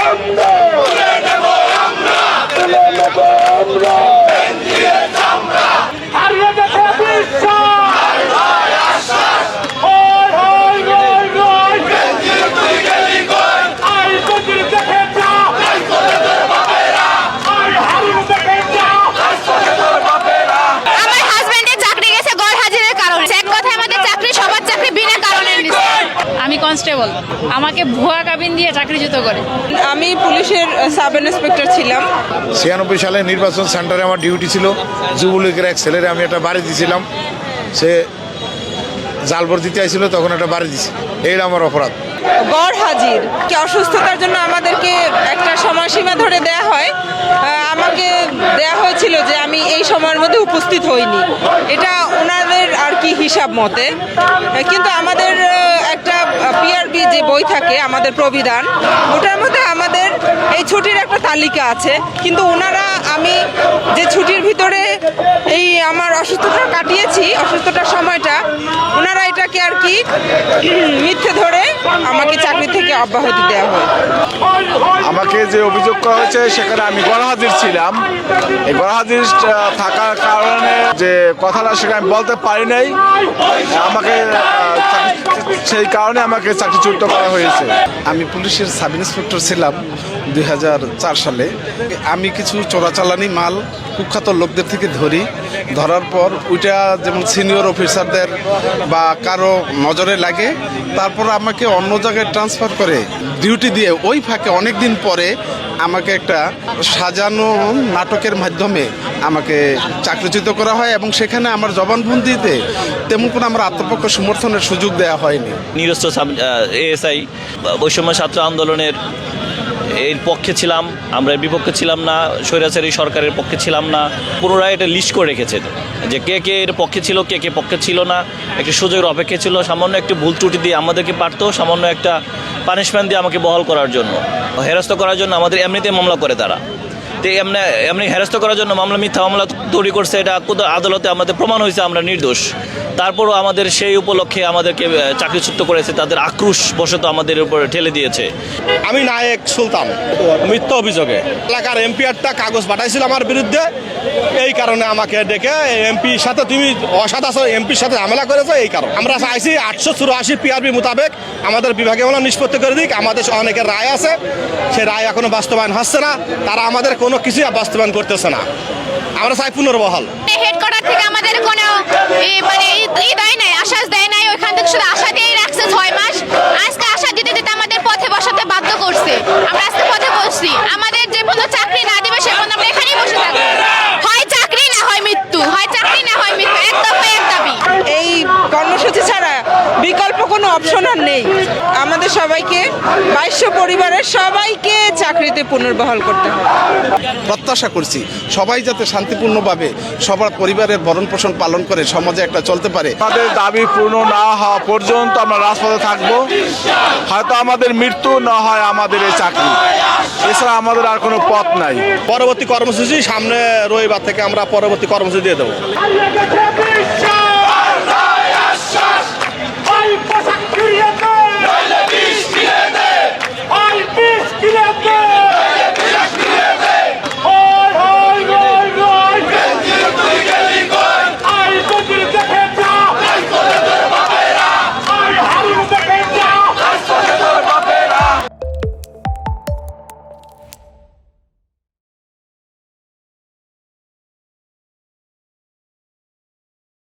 আমরা। তুলে নেব আমরা। কনস্টেবল। আমাকে ভুয়া কাবিন দিয়ে চাকরিচ্যুত করে। আমি পুলিশের সাব ইন্সপেক্টর ছিলাম। ছিয়ানব্বই সালে নির্বাচন সেন্টারে আমার ডিউটি ছিল। যুবলীগের এক ছেলেরে আমি একটা বাড়ি দিয়েছিলাম সে জালবর দিতে আইছিল তখন একটা বাড়ি দিছি। এইটা আমার অপরাধ। গড় হাজির। কি অসুস্থতার জন্য আমাদেরকে একটা সময়সীমা ধরে দেয়া হয়? আমাকে দেয়া হয়েছিল যে আমি এই সময়ের মধ্যে উপস্থিত হইনি। এটা ওনাদের আর কি হিসাব মতে। কিন্তু আমাদের আহ, একটা পিআরবি যে বই থাকে আমাদের প্রবিধান। ওটার মধ্যে আমাদের এই ছুটির একটা তালিকা আছে। কিন্তু ওনারা আমি যে ছুটির ভিতরে এই আমার অসুস্থতা কাটিয়েছি, অসুস্থতার সময়টা, ওনারা এটাকে আর কি মিথ্যে ধরে থেকে অব্যাহতি দেওয়া হয়। আমাকে যে অভিযোগ করা হয়েছে, সেখানে আমি গণহাজির ছিলাম। এই গণহাজির থাকার কারণে যে কথাটা সেখানে আমি বলতে পারি নাই। আমাকে সেই কারণে আমাকে চাকরিচ্যুত করা হয়েছে। আমি পুলিশের সাব ইন্সপেক্টর ছিলাম। দুই হাজার চার সালে। আমি কিছু চোরাচালানি মাল কুখ্যাত লোকদের থেকে ধরি। ধরার পর ওইটা যেমন সিনিয়র অফিসারদের বা কারও নজরে লাগে, তারপর আমাকে অন্য জায়গায় ট্রান্সফার করে ডিউটি দিয়ে ওই ফাঁকে অনেক দিন পরে আমাকে একটা সাজানো নাটকের মাধ্যমে আমাকে চাকরিচ্যুত করা হয় এবং সেখানে আমার জবানবন্দিতে তেমন কোনো আমার আত্মপক্ষ সমর্থনের সুযোগ দেওয়া হয়নি। নিরস্ত্র এএসআই বৈষম্য ছাত্র আন্দোলনের এর পক্ষে ছিলাম, আমরা বিপক্ষে ছিলাম না, স্বৈরাচারী সরকারের পক্ষে ছিলাম না। পুনরায় এটা লিস্ট করে রেখেছে যে কে কে এর পক্ষে ছিল, কে কে পক্ষে ছিল না। একটি সুযোগের অপেক্ষা ছিল, সামান্য একটি ভুল ত্রুটি দিয়ে আমাদেরকে পারতো, সামান্য একটা পানিশমেন্ট দিয়ে আমাকে বহাল করার জন্য হেরাস্ত করার জন্য আমাদের এমনিতে মামলা করে তারা। তো এমনি এমনি হেরস্ত করার জন্য মামলা মিথ্যা মামলা তৈরি করছে এটা কোথাও আদালতে আমাদের প্রমাণ হয়েছে আমরা নির্দোষ। তারপরও আমাদের সেই উপলক্ষে আমাদেরকে চাকরিচ্যুত করেছে তাদের আক্রোশ বশত আমাদের উপরে ঠেলে দিয়েছে। আমি নায়ক সুলতান। মিথ্যা অভিযোগে। এলাকার এমপিআরটা কাগজ পাঠাইছিল আমার বিরুদ্ধে। এই কারণে আমাকে ডেকে এমপির সাথে তুমি অসাধ আছো এমপির সাথে ঝামেলা করেছ এই কারণ। আমরা চাইছি আটশো চুরাশি পিআরবি মোতাবেক আমাদের বিভাগে হলো নিষ্পত্তি করে দিক। আমাদের অনেকের রায় আছে। সে রায় এখনও বাস্তবায়ন হচ্ছে না। তারা আমাদের কোনো কিছুই বাস্তবায়ন করতেছে না। আমরা চাই পুনর্বহাল। হেডকোয়ার্টার থেকে আমাদের কোনো মানে ই দেয় নাই, আশ্বাস দেয় নাই, ওইখান থেকে শুধু আশা দিয়েই রাখছে ছয় মাস আজকে আশা দিতে দিতে আমাদের পথে বসাতে বাধ্য করছে আমরা আজকে পথে বসছি আমাদের যে পর্যন্ত চাকরি না দিবে সে পর্যন্ত আমরা এখানেই বসে থাকব হয় চাকরি না হয় মৃত্যু হয় চাকরি না হয় মৃত্যু একদম হয় এক দাবি এই কর্মসূচি ছাড়া বিকল্প কোনো নেই আমাদের সবাইকে বাইশ্য পরিবারের সবাইকে চাকরিতে পুনর্বহাল করতে হবে। প্রত্যাশা করছি সবাই যাতে শান্তিপূর্ণভাবে সবার পরিবারের ভরণ পোষণ পালন করে সমাজে একটা চলতে পারে। আমাদের দাবি পূর্ণ না হওয়া পর্যন্ত আমরা রাজপথে থাকব। হয়তো আমাদের মৃত্যু না হয় আমাদের এই চাকরি। এছাড়া আমাদের আর কোনো পথ নাই। পরবর্তী কর্মসূচি সামনে রবিবার থেকে আমরা পরবর্তী কর্মসূচি দিয়ে দেবো।